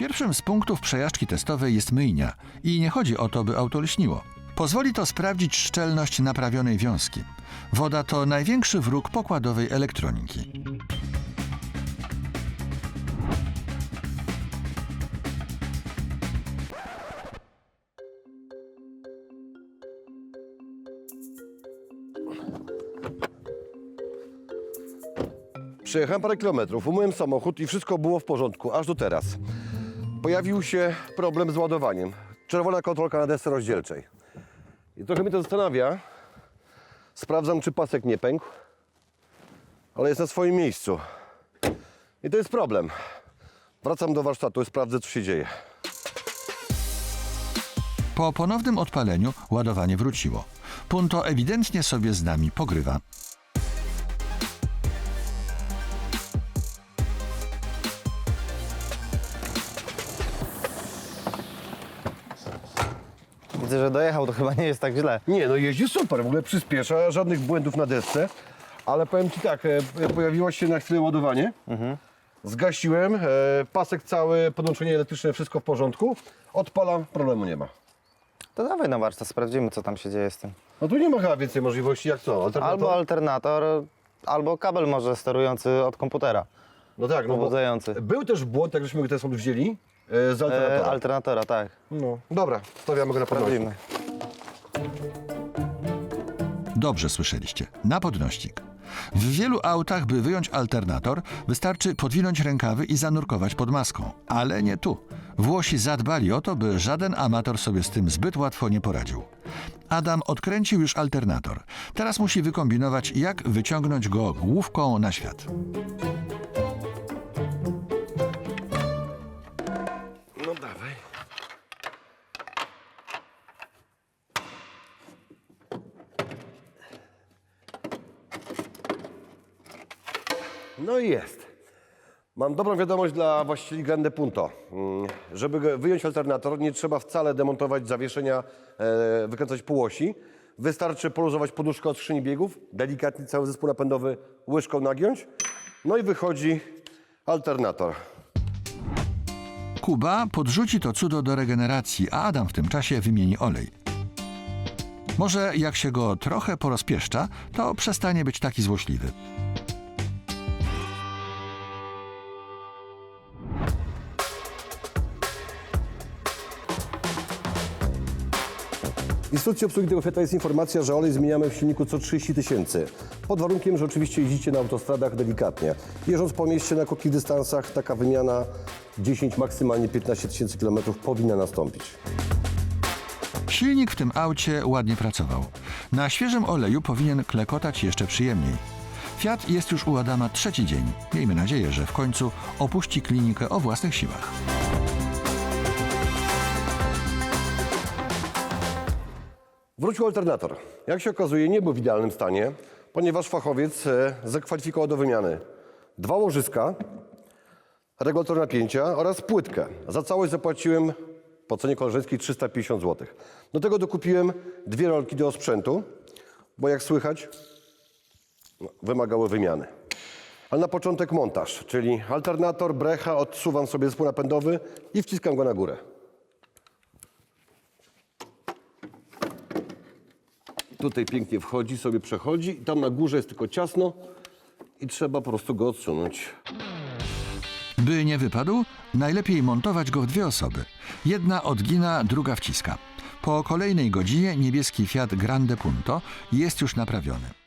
Pierwszym z punktów przejażdżki testowej jest myjnia i nie chodzi o to, by auto lśniło. Pozwoli to sprawdzić szczelność naprawionej wiązki. Woda to największy wróg pokładowej elektroniki. Przejechałem parę kilometrów, umyłem samochód i wszystko było w porządku, aż do teraz. Pojawił się problem z ładowaniem. Czerwona kontrolka na desce rozdzielczej. I trochę mnie to zastanawia. Sprawdzam, czy pasek nie pękł, ale jest na swoim miejscu. I to jest problem. Wracam do warsztatu i sprawdzę, co się dzieje. Po ponownym odpaleniu ładowanie wróciło. Punto ewidentnie sobie z nami pogrywa. Widzę, że dojechał, to chyba nie jest tak źle. Nie, no jeździ super, w ogóle przyspiesza, żadnych błędów na desce. Ale powiem Ci tak, e, pojawiło się na chwilę ładowanie. Zgasiłem, e, pasek cały, podłączenie elektryczne, wszystko w porządku. Odpalam, problemu nie ma. To dawaj na warsztat, sprawdzimy co tam się dzieje z tym. No tu nie ma chyba więcej możliwości, jak co? Alternator? Albo alternator, albo kabel może sterujący od komputera. no tak, no bo pobudzający. Był też błąd, jak żeśmy ten samochód wzięli, e, z E, alternatora. alternatora, tak. no, dobra, stawiamy go na podnośnik. Dobrze słyszeliście. Na podnośnik. W wielu autach, by wyjąć alternator, wystarczy podwinąć rękawy i zanurkować pod maską. Ale nie tu. Włosi zadbali o to, by żaden amator sobie z tym zbyt łatwo nie poradził. Adam odkręcił już alternator. Teraz musi wykombinować, jak wyciągnąć go główką na świat. No dawaj. No i jest. Mam dobrą wiadomość dla właścicieli Grande Punto. Mm, Żeby wyjąć alternator, nie trzeba wcale demontować zawieszenia, e, wykręcać półosi. Wystarczy poluzować poduszkę od skrzyni biegów, delikatnie cały zespół napędowy łyżką nagiąć, no i wychodzi alternator. Kuba podrzuci to cudo do regeneracji, a Adam w tym czasie wymieni olej. Może jak się go trochę porozpieszcza, to przestanie być taki złośliwy. W instrukcji obsługi tego Fiata jest informacja, że olej zmieniamy w silniku co 30 tysięcy. Pod warunkiem, że oczywiście jeździcie na autostradach delikatnie. Jeżdżąc po mieście na krótkich dystansach, taka wymiana 10, maksymalnie 15 tysięcy kilometrów powinna nastąpić. Silnik w tym aucie ładnie pracował. Na świeżym oleju powinien klekotać jeszcze przyjemniej. Fiat jest już u Adama trzeci dzień. Miejmy nadzieję, że w końcu opuści klinikę o własnych siłach. Wrócił alternator. Jak się okazuje, nie był w idealnym stanie, ponieważ fachowiec e, zakwalifikował do wymiany dwa łożyska, regulator napięcia oraz płytkę. Za całość zapłaciłem po cenie koleżeńskiej 350 zł. Do tego dokupiłem dwie rolki do sprzętu, bo jak słychać, no, wymagały wymiany. Ale na początek montaż, czyli alternator, brecha, odsuwam sobie zespół napędowy i wciskam go na górę. Tutaj pięknie wchodzi, sobie przechodzi i tam na górze jest tylko ciasno i trzeba po prostu go odsunąć. By nie wypadł, najlepiej montować go w dwie osoby. Jedna odgina, druga wciska. Po kolejnej godzinie niebieski Fiat Grande Punto jest już naprawiony.